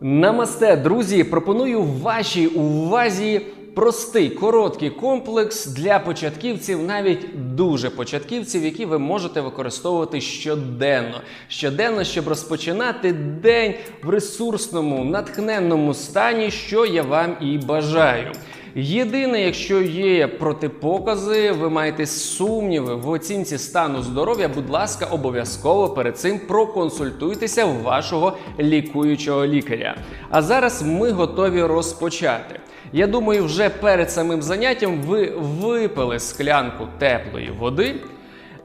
Намасте, друзі! Пропоную вашій увазі простий короткий комплекс для початківців, навіть дуже початківців, які ви можете використовувати щоденно. Щоденно, щоб розпочинати день в ресурсному, натхненному стані, що я вам і бажаю. Єдине, якщо є протипокази, ви маєте сумніви в оцінці стану здоров'я, будь ласка, обов'язково перед цим проконсультуйтеся в вашого лікуючого лікаря. А зараз ми готові розпочати. Я думаю, вже перед самим заняттям ви випили склянку теплої води.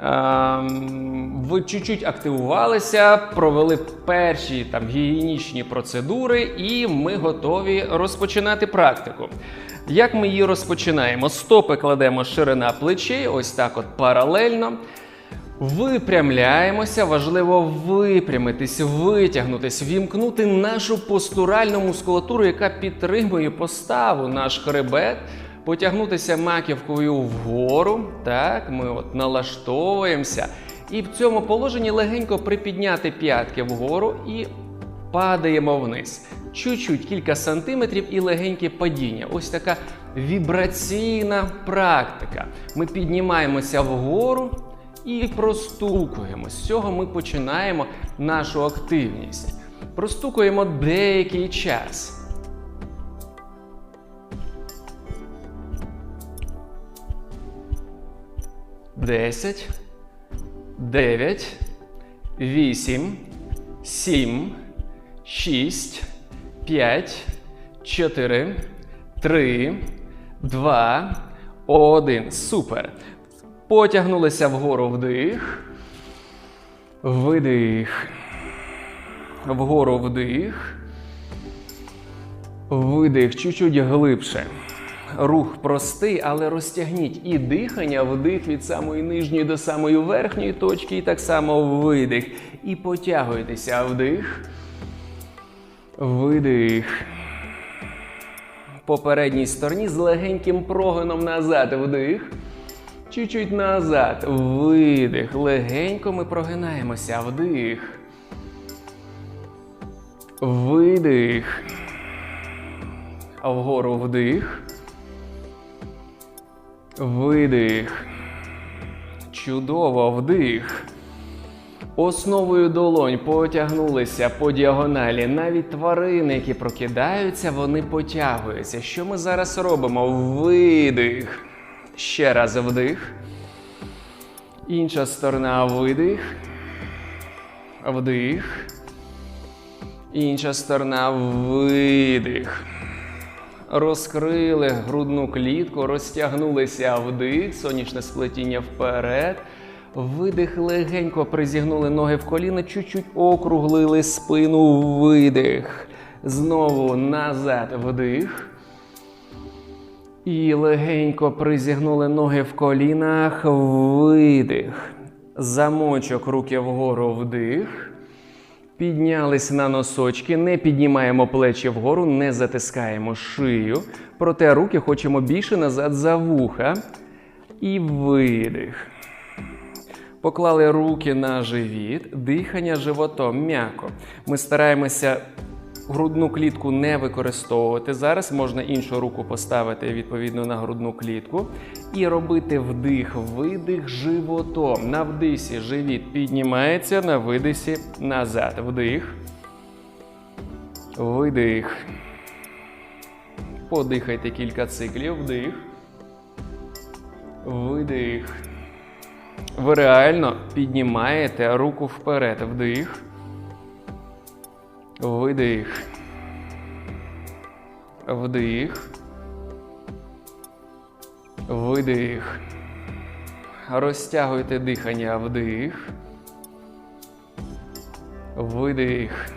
Ем, Ви чуть-чуть активувалися, провели перші там гігієнічні процедури, і ми готові розпочинати практику. Як ми її розпочинаємо? Стопи кладемо ширина плечей, ось так от паралельно. Випрямляємося, важливо випрямитись, витягнутись, вімкнути нашу постуральну мускулатуру, яка підтримує поставу, наш хребет, потягнутися маківкою вгору. Так, ми от налаштовуємося. І в цьому положенні легенько припідняти п'ятки вгору і падаємо вниз. Чуть-чуть кілька сантиметрів і легеньке падіння. Ось така вібраційна практика. Ми піднімаємося вгору і простукуємо. З цього ми починаємо нашу активність. Простукуємо деякий час. Десять, дев'ять, вісім, сім, шість, п'ять, чотири, три, два, один. Супер. Потягнулися вгору вдих. Видих. Вгору вдих. Видих. Чуть-чуть глибше. Рух простий, але розтягніть і дихання, вдих від самої нижньої до самої верхньої точки, і так само видих. І потягуйтеся вдих. Видих. По передній стороні з легеньким прогином назад. Вдих. Чуть-чуть назад. Видих. Легенько ми прогинаємося. Вдих. Видих. Вгору вдих. Видих. Чудово вдих. Основою долонь потягнулися по діагоналі. Навіть тварини, які прокидаються, вони потягуються. Що ми зараз робимо? Видих. Ще раз вдих. Інша сторона видих. Вдих. Інша сторона видих. Розкрили грудну клітку, розтягнулися вдих, сонячне сплетіння вперед. Видих легенько призігнули ноги в коліна, чуть-чуть округлили спину, видих. Знову назад вдих. І легенько призігнули ноги в колінах, видих. Замочок руки вгору вдих. Піднялись на носочки, не піднімаємо плечі вгору, не затискаємо шию. Проте руки хочемо більше назад за вуха. І видих. Поклали руки на живіт, дихання животом м'яко. Ми стараємося грудну клітку не використовувати. Зараз можна іншу руку поставити відповідно на грудну клітку і робити вдих, видих животом. На вдисі живіт піднімається, на видисі назад. Вдих. Видих. Подихайте кілька циклів. Вдих. Видих. Ви реально піднімаєте руку вперед. Вдих. Видих. Вдих. Видих. Розтягуйте дихання. Вдих. Видих.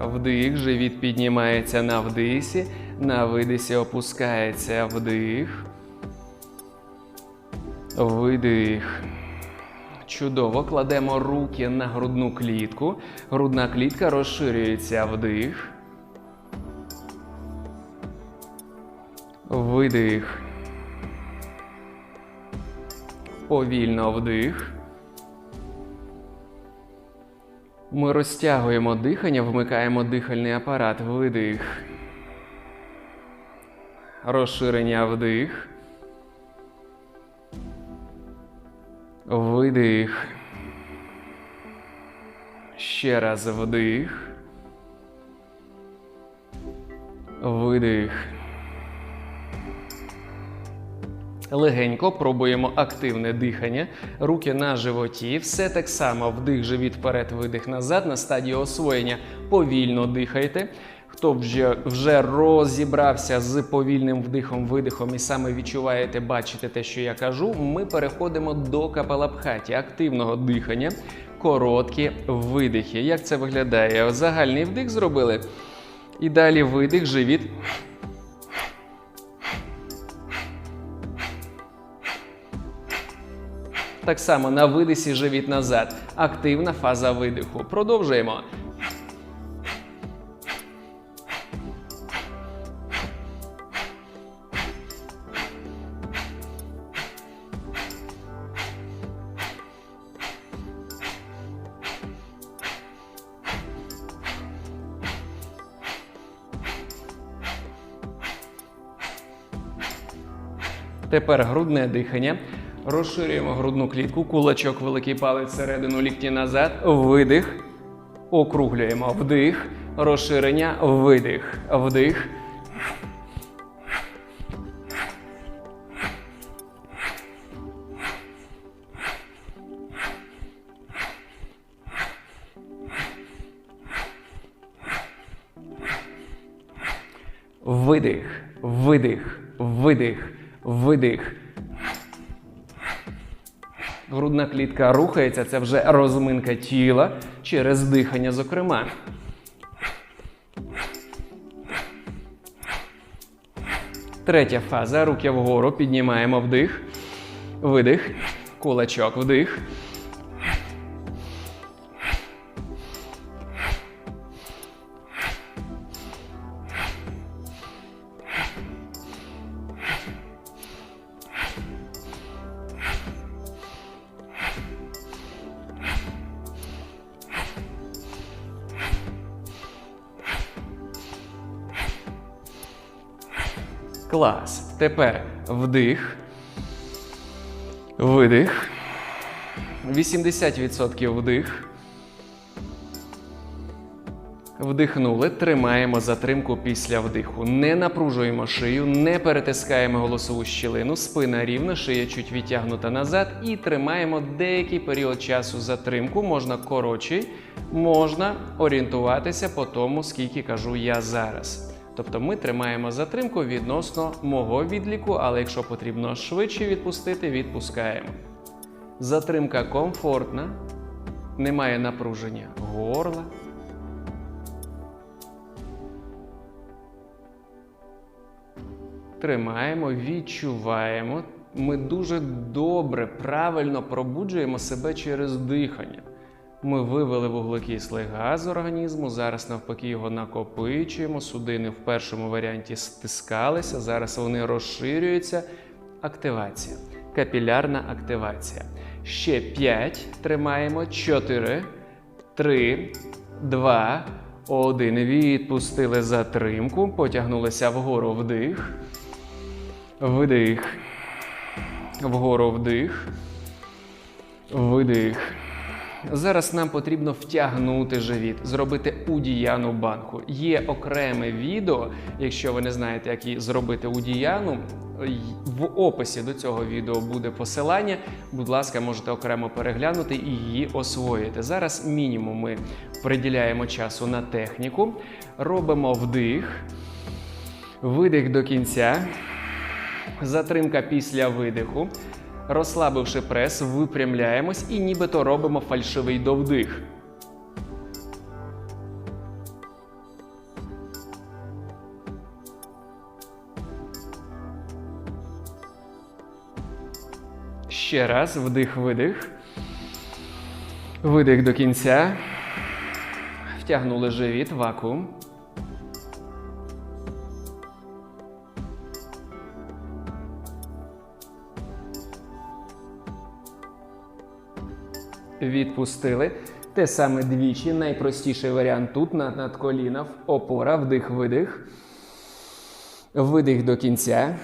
Вдих. Живіт піднімається на вдисі. На видисі опускається вдих. Видих. Чудово. Кладемо руки на грудну клітку. Грудна клітка розширюється вдих. Видих. Повільно вдих. Ми розтягуємо дихання, вмикаємо дихальний апарат. Видих. Розширення вдих. Видих. Ще раз вдих. Видих. Легенько пробуємо активне дихання, руки на животі. Все так само вдих, живіт вперед, видих назад. На стадії освоєння повільно дихайте. Хто вже, вже розібрався з повільним вдихом, видихом і саме відчуваєте, бачите те, що я кажу, ми переходимо до капалабхаті, активного дихання, короткі видихи. Як це виглядає? Загальний вдих зробили. І далі видих, живіт. Так само на видисі живіт назад. Активна фаза видиху. Продовжуємо. Тепер грудне дихання. Розширюємо грудну клітку, кулачок, великий палець середину лікті назад. Видих. Округлюємо. Вдих. Розширення. Видих. Вдих. Видих. Видих. Видих. Видих. Грудна клітка рухається, це вже розминка тіла через дихання, зокрема. Третя фаза. Руки вгору. Піднімаємо вдих. Видих. Кулачок вдих. Клас. Тепер вдих. Видих. 80% вдих. Вдихнули. Тримаємо затримку після вдиху. Не напружуємо шию, не перетискаємо голосову щілину. Спина рівна, шия чуть відтягнута назад. І тримаємо деякий період часу затримку. Можна коротший, можна орієнтуватися по тому, скільки кажу я зараз. Тобто ми тримаємо затримку відносно мого відліку, але якщо потрібно швидше відпустити, відпускаємо. Затримка комфортна, немає напруження горла. Тримаємо, відчуваємо. Ми дуже добре, правильно пробуджуємо себе через дихання. Ми вивели вуглекислий газ з організму, зараз навпаки його накопичуємо. Судини в першому варіанті стискалися, зараз вони розширюються. Активація. Капілярна активація. Ще 5. Тримаємо. 4, 3, 2, 1. Відпустили затримку. Потягнулися вгору вдих. Видих. Вгору вдих. Видих. Зараз нам потрібно втягнути живіт, зробити удіяну банку. Є окреме відео, якщо ви не знаєте, як її зробити удіяну. В описі до цього відео буде посилання. Будь ласка, можете окремо переглянути і її освоїти. Зараз мінімум ми приділяємо часу на техніку, робимо вдих, видих до кінця, затримка після видиху. Розслабивши прес, випрямляємось і нібито робимо фальшивий довдих. Ще раз вдих-видих. Видих до кінця. Втягнули живіт, вакуум. Відпустили. Те саме двічі. Найпростіший варіант тут на надколіна. Опора, вдих, видих. Видих до кінця.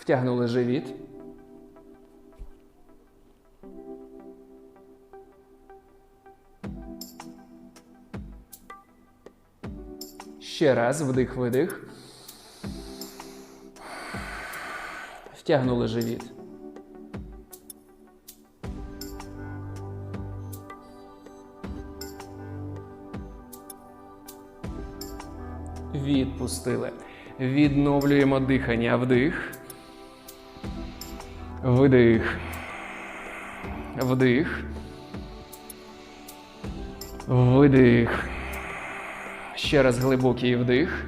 Втягнули живіт. Ще раз вдих, видих. Втягнули живіт. Відпустили. Відновлюємо дихання. Вдих. Видих. Вдих. Видих. Ще раз глибокий вдих.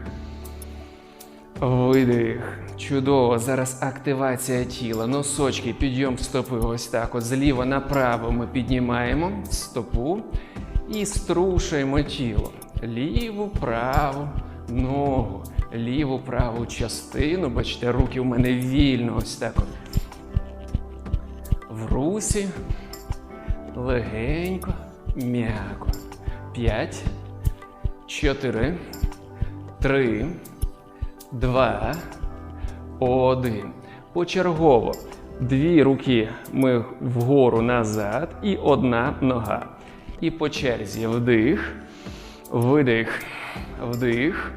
Видих. Чудово. Зараз активація тіла. Носочки, підйом стопи. Ось так. От зліва направо ми піднімаємо стопу і струшуємо тіло. Ліву, праву ногу, ліву, праву частину. Бачите, руки у мене вільно. Ось так. От. В русі. Легенько, м'яко. П'ять. Чотири, три, два, один. Почергово. Дві руки ми вгору назад і одна нога. І по черзі вдих, видих, вдих,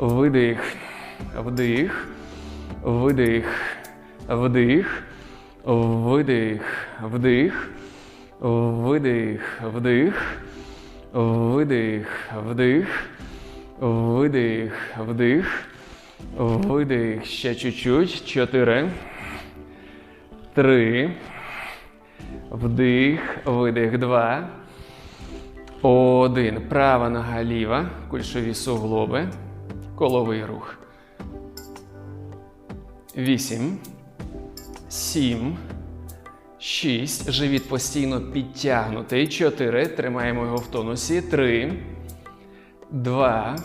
видих, вдих, видих, вдих, видих, вдих, видих, вдих. Видих, вдих, видих, вдих, видих. Ще чуть-чуть. Чотири. Три. Вдих, видих. Два. Один. Права нога ліва. Кульшові суглоби. Коловий рух. Вісім. Сім. Шість. Живіт постійно підтягнутий. Чотири. Тримаємо його в тонусі. Три. Два.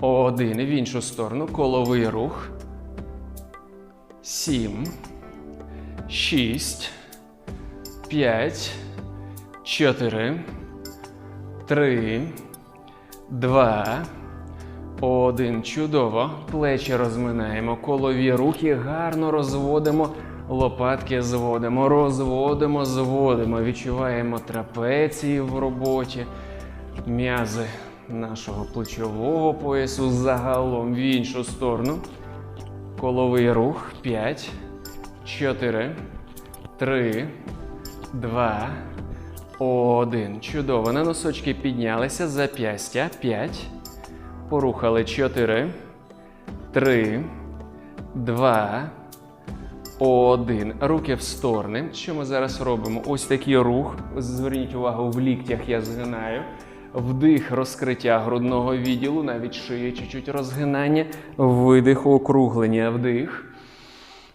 Один. В іншу сторону. Коловий рух. Сім. Шість. П'ять. Чотири. Три. Два. Один. Чудово. Плечі розминаємо. Колові руки гарно розводимо. Лопатки зводимо, розводимо, зводимо. Відчуваємо трапеції в роботі, м'язи нашого плечового поясу загалом в іншу сторону. Коловий рух. 5, 4, 3, 2, 1. Чудово. На носочки піднялися. Зап'ястя. 5. Порухали. 4, 3, 2, один. Руки в сторони. Що ми зараз робимо? Ось такий рух. Зверніть увагу, в ліктях я згинаю. Вдих, розкриття грудного відділу, навіть шиє чуть-чуть розгинання. Видих, округлення. Вдих.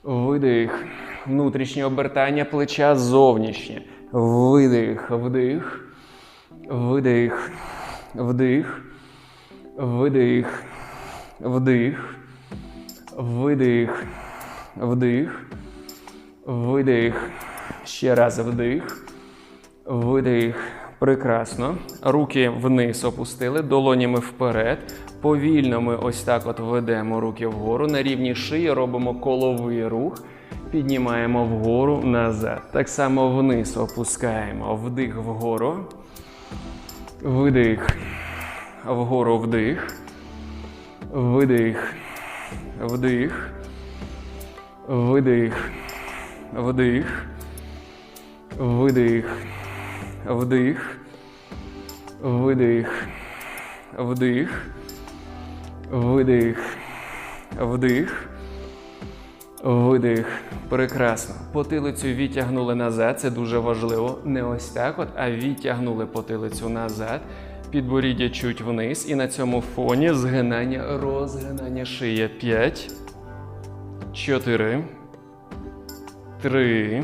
Видих. Внутрішнє обертання плеча зовнішнє. Видих, вдих. Видих. Вдих. Видих. Вдих. Видих. Вдих. Видих. Ще раз вдих. Видих. Прекрасно. Руки вниз опустили, долонями вперед. Повільно ми ось так от ведемо руки вгору. На рівні шиї робимо коловий рух. Піднімаємо вгору назад. Так само вниз опускаємо. Вдих вгору. Видих. Вгору вдих. Видих. Вдих. Видих. Вдих. Видих. Вдих. Видих. Вдих. Видих. Вдих. Видих. Прекрасно. Потилицю відтягнули назад. Це дуже важливо. Не ось так, от, а відтягнули потилицю назад. Підборіддя чуть вниз. І на цьому фоні згинання, розгинання шия. 5. 4. 3.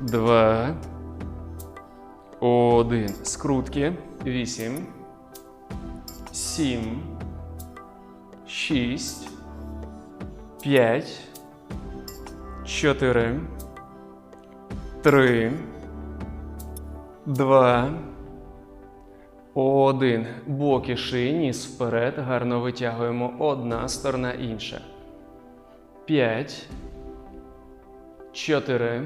2. 1. Скрутки. 8. 7. 6. 5. 4. 3. два, один. Боки шиї, вперед. Гарно витягуємо одна сторона інша. П'ять. Чотири.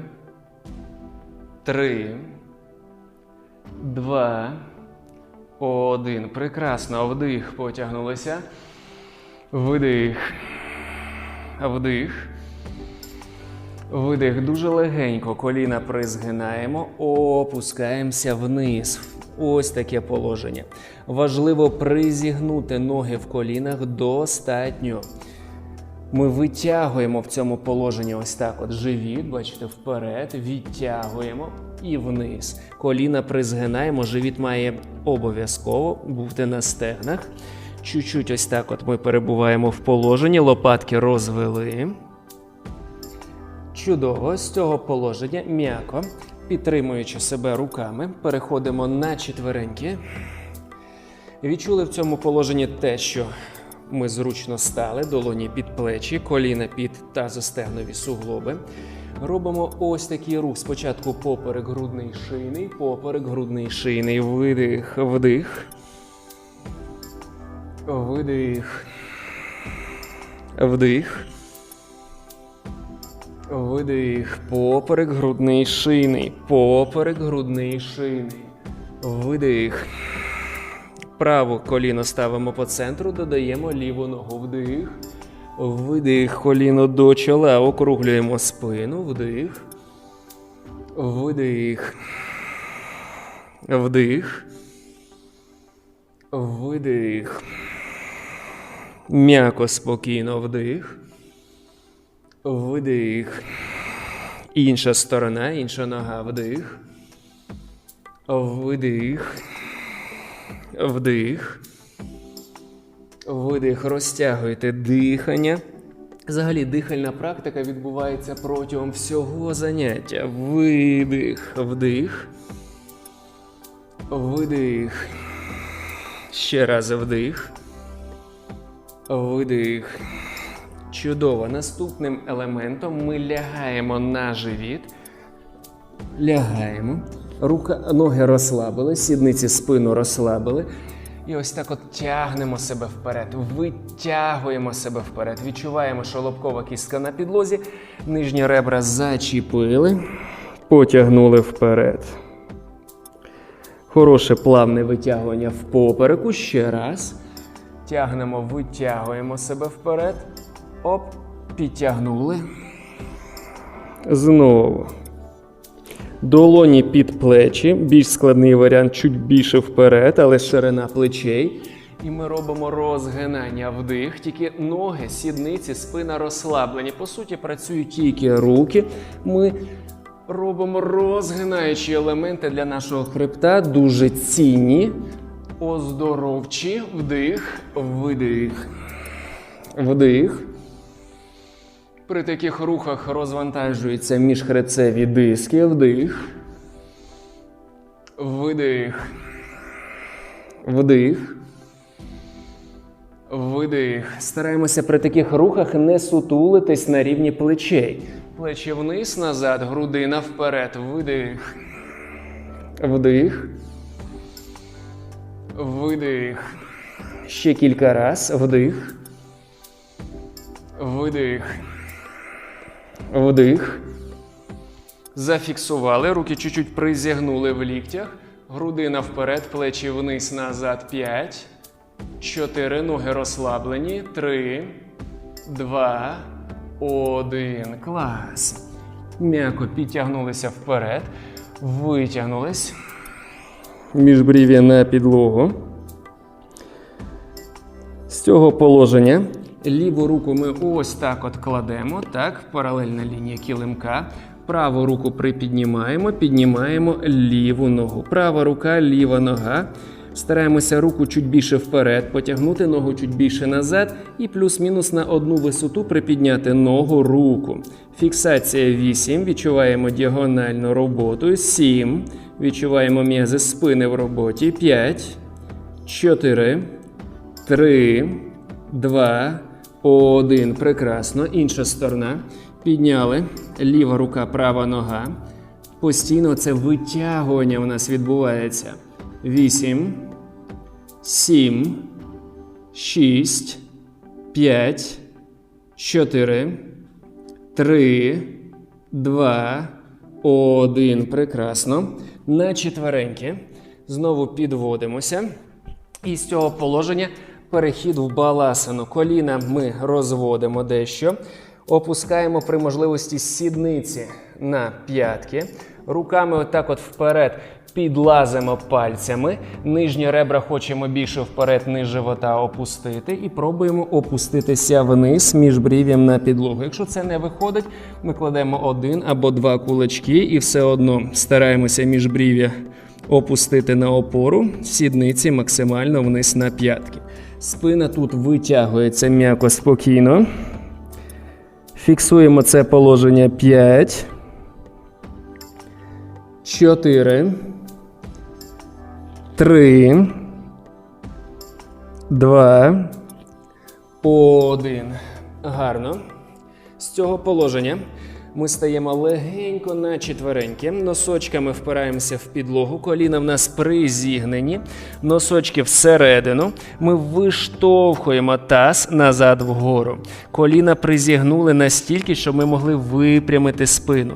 Три. Два. Один. Прекрасно. Вдих. Потягнулися. Видих. Вдих. Видих дуже легенько. Коліна призгинаємо, опускаємося вниз. Ось таке положення. Важливо призігнути ноги в колінах достатньо. Ми витягуємо в цьому положенні ось так: от живіт, бачите, вперед, відтягуємо і вниз. Коліна призгинаємо, живіт має обов'язково бути на стегнах. Чуть-чуть ось так от ми перебуваємо в положенні, лопатки розвели. Чудово, з цього положення м'яко, підтримуючи себе руками, переходимо на четвереньки. Відчули в цьому положенні те, що ми зручно стали, долоні під плечі, коліна під тазостегнові суглоби. Робимо ось такий рух. Спочатку поперек грудний шийний, поперек грудний шийний, видих, вдих. Видих. Вдих. Видих. Поперек грудний шийний. Поперек грудний шийний. Видих. Праве коліно ставимо по центру, додаємо ліву ногу. Вдих. Видих. Коліно до чола. Округлюємо спину. Вдих. Видих. Вдих. Видих. М'яко спокійно вдих. Видих. Інша сторона, інша нога вдих. Видих. Вдих. Видих. Розтягуйте дихання. Взагалі, дихальна практика відбувається протягом всього заняття. Видих, вдих. Видих. Ще раз вдих. Видих. Чудово. Наступним елементом ми лягаємо на живіт. Лягаємо. Рука, ноги розслабили, сідниці спину розслабили. І ось так от тягнемо себе вперед, витягуємо себе вперед. Відчуваємо, що лобкова кістка на підлозі, нижні ребра зачіпили, потягнули вперед. Хороше плавне витягування в попереку. Ще раз. Тягнемо, витягуємо себе вперед. Оп, підтягнули. Знову. Долоні під плечі. Більш складний варіант, чуть більше вперед, але ширина плечей. І ми робимо розгинання вдих. Тільки ноги, сідниці, спина розслаблені. По суті, працюють тільки руки. Ми робимо розгинаючі елементи для нашого хребта, дуже цінні, оздоровчі. Вдих, видих. Вдих. При таких рухах розвантажуються міжхребцеві диски. Вдих. Видих. Вдих. Видих. Стараємося при таких рухах не сутулитись на рівні плечей. Плечі вниз, назад, грудина вперед. Видих. Вдих. Видих. Ще кілька раз. Вдих. Видих. Вдих. Зафіксували. Руки чуть-чуть призягнули в ліктях. Грудина вперед, плечі вниз, назад. П'ять. Чотири. Ноги розслаблені. Три. Два. Один. Клас. М'яко підтягнулися вперед. Витягнулись. Міжбрів'я на підлогу. З цього положення ліву руку ми ось так от кладемо, так, паралельна лінія килимка. Праву руку припіднімаємо, піднімаємо ліву ногу. Права рука, ліва нога. Стараємося руку чуть більше вперед, потягнути ногу чуть більше назад і плюс-мінус на одну висоту припідняти ногу, руку. Фіксація 8. Відчуваємо діагональну роботу. 7. Відчуваємо м'язи спини в роботі. 5. 4. 3. 2. Один. Прекрасно. Інша сторона. Підняли. Ліва рука, права нога. Постійно це витягування у нас відбувається. Вісім, сім, шість, п'ять, чотири, три, два, один. Прекрасно. На четвереньки. Знову підводимося. І з цього положення перехід в баласану. Коліна ми розводимо дещо. Опускаємо при можливості сідниці на п'ятки. Руками отак от вперед підлазимо пальцями. Нижні ребра хочемо більше вперед, низ живота опустити. І пробуємо опуститися вниз між брів'ям на підлогу. Якщо це не виходить, ми кладемо один або два кулачки і все одно стараємося між брів'я опустити на опору, сідниці максимально вниз на п'ятки. Спина тут витягується м'яко спокійно. Фіксуємо це положення 5. 4. 3. 2. 1. Гарно. З цього положення ми стаємо легенько на четвереньки. Носочками впираємося в підлогу. Коліна в нас призігнені. Носочки всередину. Ми виштовхуємо таз назад вгору. Коліна призігнули настільки, щоб ми могли випрямити спину.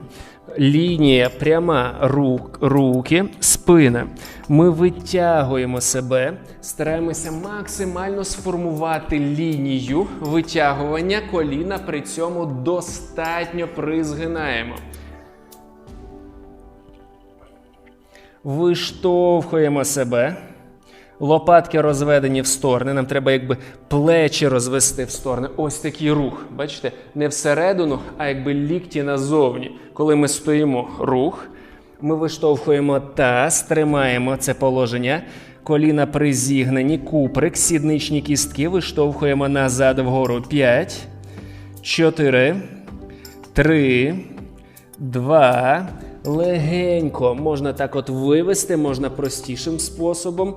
Лінія пряма рук, руки, спина. Ми витягуємо себе, стараємося максимально сформувати лінію витягування коліна, при цьому достатньо призгинаємо. Виштовхуємо себе. Лопатки розведені в сторони. Нам треба якби плечі розвести в сторони. Ось такий рух. Бачите, не всередину, а якби лікті назовні. Коли ми стоїмо рух, ми виштовхуємо таз, тримаємо це положення. Коліна призігнені, куприк, сідничні кістки виштовхуємо назад вгору. 5, 4, 3, 2. Легенько можна так от вивести, можна простішим способом.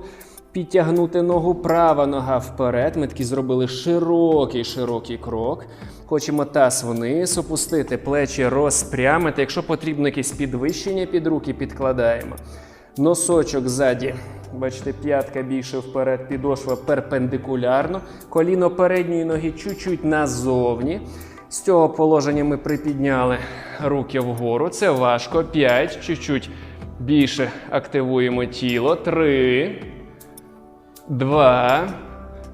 Підтягнути ногу, права нога вперед. Ми таки зробили широкий широкий крок. Хочемо таз вниз, опустити плечі, розпрямити. Якщо потрібно якесь підвищення під руки, підкладаємо. Носочок ззаді. Бачите, п'ятка більше вперед, підошва перпендикулярно. Коліно передньої ноги чуть-чуть назовні. З цього положення ми припідняли руки вгору. Це важко. П'ять. Чуть-чуть більше активуємо тіло. Три. Два.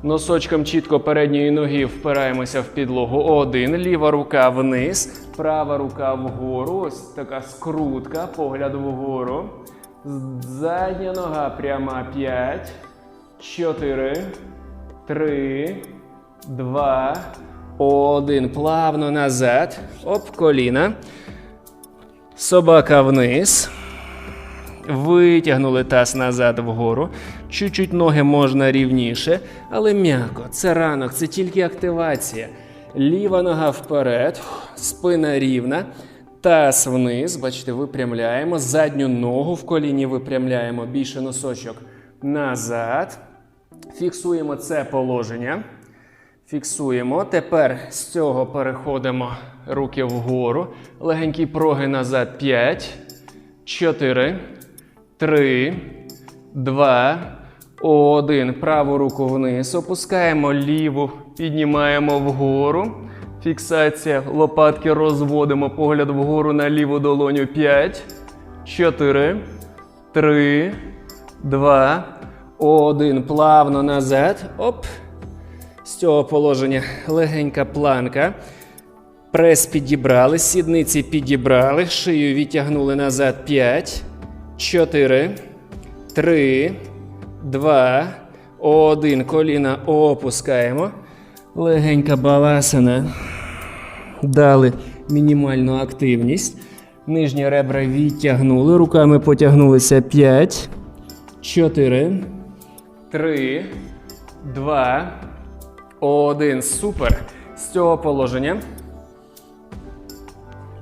Носочком чітко передньої ноги впираємося в підлогу. Один. Ліва рука вниз. Права рука вгору. Ось така скрутка. Погляд вгору. Задня нога пряма. П'ять. Чотири. Три. Два. Один. Плавно назад. Оп, коліна. Собака вниз. Витягнули таз назад вгору. Чуть-чуть ноги можна рівніше, але м'яко. Це ранок, це тільки активація. Ліва нога вперед, спина рівна. Таз вниз. Бачите, випрямляємо. Задню ногу в коліні випрямляємо. Більше носочок назад. Фіксуємо це положення. Фіксуємо. Тепер з цього переходимо руки вгору. Легенький проги назад. 5, 4, 3, 2, 1. Праву руку вниз. Опускаємо ліву, піднімаємо вгору. Фіксація. Лопатки розводимо. Погляд вгору на ліву долоню. 5, 4, 3, 2, 1. Плавно назад. Оп. З цього положення легенька планка. Прес підібрали, сідниці підібрали, шию відтягнули назад 5, 4, 3, 2, 1. Коліна опускаємо. Легенька баласана. Дали мінімальну активність. Нижні ребра відтягнули. Руками потягнулися 5, 4, 3, 2, один. Супер. З цього положення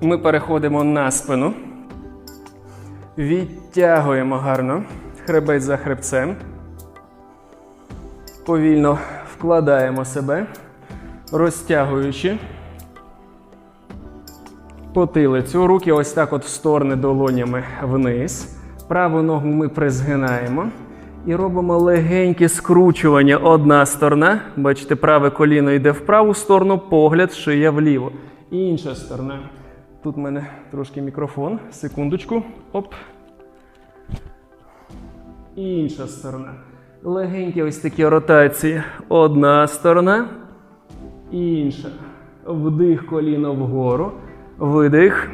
ми переходимо на спину. Відтягуємо гарно. Хребець за хребцем. Повільно вкладаємо себе, розтягуючи. потилицю. Руки ось так от в сторони долонями вниз. Праву ногу ми призгинаємо. І робимо легеньке скручування. Одна сторона. Бачите, праве коліно йде в праву сторону, погляд, шия вліво. Інша сторона. Тут в мене трошки мікрофон. Секундочку. Оп. І інша сторона. Легенькі ось такі ротації. Одна сторона, інша. Вдих коліно вгору. Видих.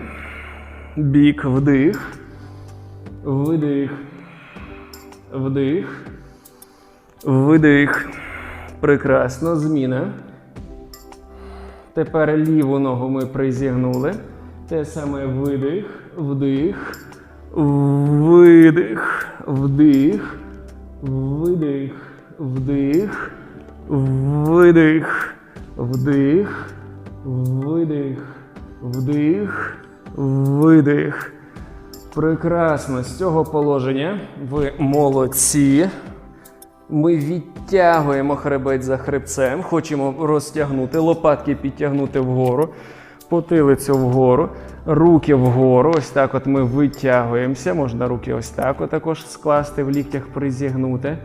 Бік, вдих. Видих. Вдих. Видих. Прекрасно. Зміна. Тепер ліву ногу ми призігнули. Те саме видих, вдих, видих, вдих, видих, вдих, видих, вдих, видих, вдих, видих. Прекрасно. З цього положення ви молодці. Ми відтягуємо хребець за хребцем, хочемо розтягнути, лопатки підтягнути вгору, потилицю вгору, руки вгору. Ось так от ми витягуємося. Можна руки ось так також скласти, в ліктях призігнути.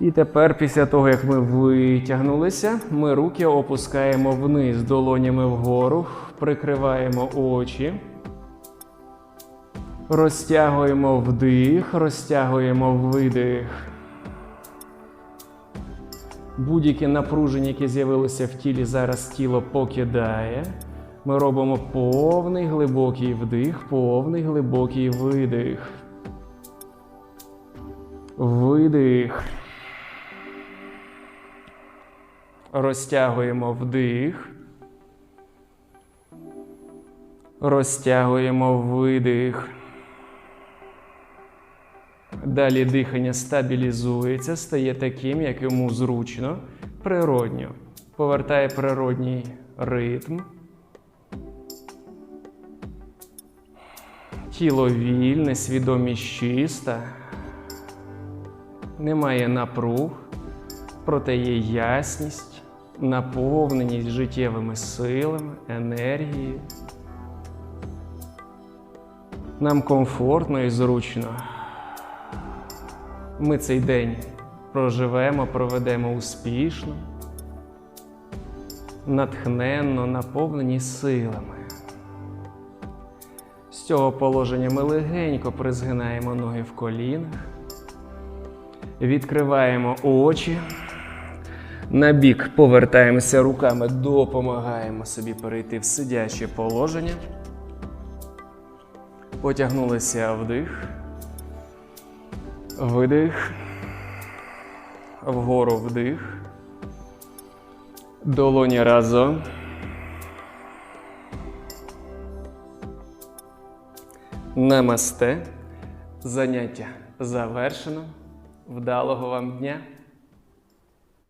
І тепер, після того, як ми витягнулися, ми руки опускаємо вниз, долонями вгору, прикриваємо очі. Розтягуємо вдих, розтягуємо видих. Будь-яке напруження, яке з'явилося в тілі, зараз тіло покидає. Ми робимо повний глибокий вдих, повний глибокий видих. Видих. Розтягуємо вдих. Розтягуємо видих. Далі дихання стабілізується, стає таким, як йому зручно, природньо. Повертає природній ритм. Тіло вільне, свідомість чиста. Немає напруг, проте є ясність, наповненість життєвими силами, енергією. Нам комфортно і зручно. Ми цей день проживемо, проведемо успішно, натхненно, наповнені силами. Цього положення ми легенько призгинаємо ноги в колінах, відкриваємо очі, на бік повертаємося руками, допомагаємо собі перейти в сидяче положення. Потягнулися вдих. Видих. Вгору вдих. Долоні разом. Намасте. Заняття завершено. Вдалого вам дня!